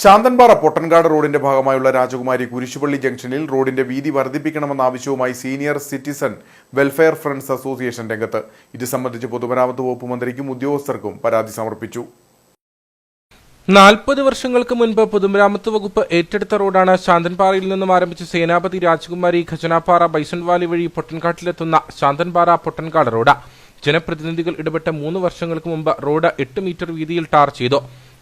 ശാന്തൻപാറ പൊട്ടൻകാട് റോഡിന്റെ ഭാഗമായുള്ള രാജകുമാരി കുരിശുപള്ളി ജംഗ്ഷനിൽ റോഡിന്റെ വീതി വർദ്ധിപ്പിക്കണമെന്ന ആവശ്യവുമായി senior citizen welfare friends association രംഗത്ത്. ഇത് സംബന്ധിച്ച് പൊതുമരാമത്ത് വകുപ്പ് മന്ത്രിക്കും ഉദ്യോഗസ്ഥർക്കും പരാതി സമർപ്പിച്ചു. നാൽപ്പത് വർഷങ്ങൾക്ക് മുൻപ് പൊതുമരാമത്ത് വകുപ്പ് ഏറ്റെടുത്ത റോഡാണ് ശാന്തൻപാറയിൽ നിന്നും ആരംഭിച്ച സേനാപതി രാജകുമാരി ഖജനാപ്പാറ ബൈസൺവാലി വഴി പൊട്ടൻകാട്ടിലെത്തുന്ന ശാന്തൻപാറ പൊട്ടൻകാട് റോഡ്. ജനപ്രതിനിധികൾ ഇടപെട്ട മൂന്ന് വർഷങ്ങൾക്ക് മുമ്പ് റോഡ് എട്ട് മീറ്റർ വീതിയിൽ ടാർ ചെയ്തു.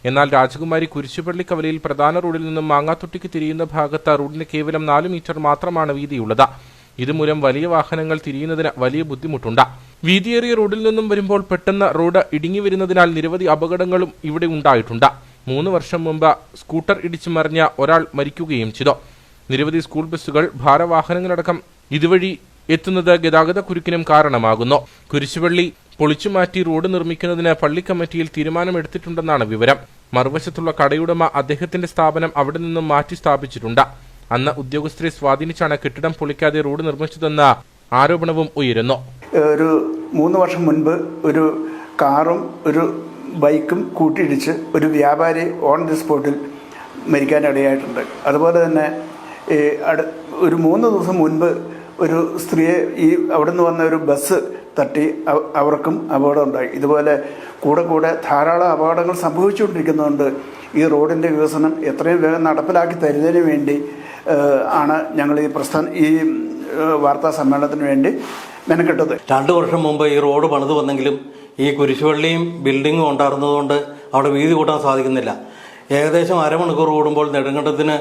എന്നാൽ രാജകുമാരി കുരിശുപള്ളി കവലയിൽ പ്രധാന റോഡിൽ നിന്നും മാങ്ങാത്തൊട്ടിക്ക് തിരിയുന്ന ഭാഗത്ത് റോഡിന് കേവലം നാല് മീറ്റർ മാത്രമാണ് വീതിയുള്ളത്. ഇതുമൂലം വലിയ വാഹനങ്ങൾ തിരിയുന്നതിന് വലിയ ബുദ്ധിമുട്ടുണ്ട്. വീതിയേറിയ റോഡിൽ നിന്നും വരുമ്പോൾ പെട്ടെന്ന് റോഡ് ഇടുങ്ങി വരുന്നതിനാൽ നിരവധി അപകടങ്ങളും ഇവിടെ ഉണ്ടായിട്ടുണ്ട്. മൂന്ന് വർഷം മുമ്പ് സ്കൂട്ടർ ഇടിച്ചു മറിഞ്ഞ ഒരാൾ മരിക്കുകയും ചെയ്തു. നിരവധി സ്കൂൾ ബസ്സുകൾ ഭാരവാഹനങ്ങളടക്കം ഇതുവഴി എത്തുന്നത് ഗതാഗത കുരുക്കിനും കാരണമാകുന്നു. കുരിശുപള്ളി പൊളിച്ചുമാറ്റി റോഡ് നിർമ്മിക്കുന്നതിന് പള്ളി കമ്മിറ്റിയിൽ തീരുമാനമെടുത്തിട്ടുണ്ടെന്നാണ് വിവരം. മറുവശത്തുള്ള കടയുടമ അദ്ദേഹത്തിന്റെ സ്ഥാപനം അവിടെ നിന്നും മാറ്റി സ്ഥാപിച്ചിട്ടുണ്ട്. അന്ന് ഉദ്യോഗസ്ഥരെ സ്വാധീനിച്ചാണ് കെട്ടിടം പൊളിക്കാതെ റോഡ് നിർമ്മിച്ചതെന്ന ആരോപണവും ഉയരുന്നു. ഒരു മൂന്ന് വർഷം മുൻപ് ഒരു കാറും ഒരു ബൈക്കും കൂട്ടിയിടിച്ച് ഒരു വ്യാപാരി ഓൺ ദി സ്പോട്ടിൽ മരിക്കാനിടയായിട്ടുണ്ട്. അതുപോലെ തന്നെ ഒരു മൂന്ന് ദിവസം മുൻപ് ഒരു സ്ത്രീയെ ഈ അവിടെ നിന്ന് വന്ന ഒരു ബസ് തട്ടി അവർക്കും അപകടം ഉണ്ടായി ഇതുപോലെ കൂടെ കൂടെ ധാരാളം അപകടങ്ങൾ സംഭവിച്ചുകൊണ്ടിരിക്കുന്നതുകൊണ്ട് ഈ റോഡിന്റെ വികസനം എത്രയും വേഗം നടപ്പിലാക്കി തരുന്നതിന് വേണ്ടി ആണ് ഞങ്ങൾ ഈ പ്രസ്ഥാന ഈ വാർത്താ സമ്മേളനത്തിന് വേണ്ടി മെനക്കെട്ടത്. രണ്ട് വർഷം മുമ്പ് ഈ റോഡ് പണിത് വന്നെങ്കിലും ഈ കുരിശുപള്ളിയും ബിൽഡിങ്ങും ഉണ്ടായിരുന്നതുകൊണ്ട് അവിടെ വീതി കൂട്ടാൻ സാധിക്കുന്നില്ല. ഏകദേശം അരമണിക്കൂർ കൂടുമ്പോൾ നെടുങ്കണ്ടത്തിന്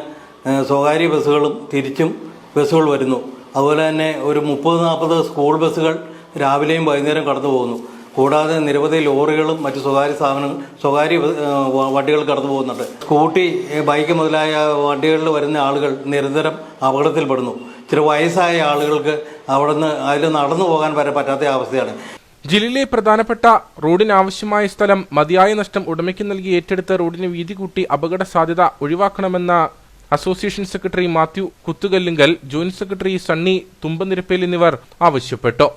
സ്വകാര്യ ബസ്സുകളും തിരിച്ചും ബസ്സുകൾ വരുന്നു. അതുപോലെ തന്നെ ഒരു മുപ്പത് നാൽപ്പത് സ്കൂൾ ബസ്സുകൾ രാവിലെയും വൈകുന്നേരം കടന്നു പോകുന്നു. കൂടാതെ നിരവധി ലോറികളും മറ്റു സ്വകാര്യ സ്ഥാപനങ്ങൾ സ്വകാര്യ വണ്ടികൾ കടന്നു പോകുന്നുണ്ട്. സ്കൂട്ടി ബൈക്ക് മുതലായ വണ്ടികളിൽ വരുന്ന ആളുകൾ നിരന്തരം അപകടത്തിൽപ്പെടുന്നു. ചില വയസ്സായ ആളുകൾക്ക് അവിടുന്ന് അതിൽ നടന്നു പോകാൻ വരെ പറ്റാത്ത അവസ്ഥയാണ്. ജില്ലയിലെ പ്രധാനപ്പെട്ട റോഡിനാവശ്യമായ സ്ഥലം മതിയായ നഷ്ടം ഉടമയ്ക്ക് നൽകി ഏറ്റെടുത്ത റോഡിന് വീതി കൂട്ടി അപകട സാധ്യത ഒഴിവാക്കണമെന്ന association secretary Mathew Kuthukallunkal joint secretary Sunny Thumbanirappel എന്നിവർ ആവശ്യപ്പെട്ടു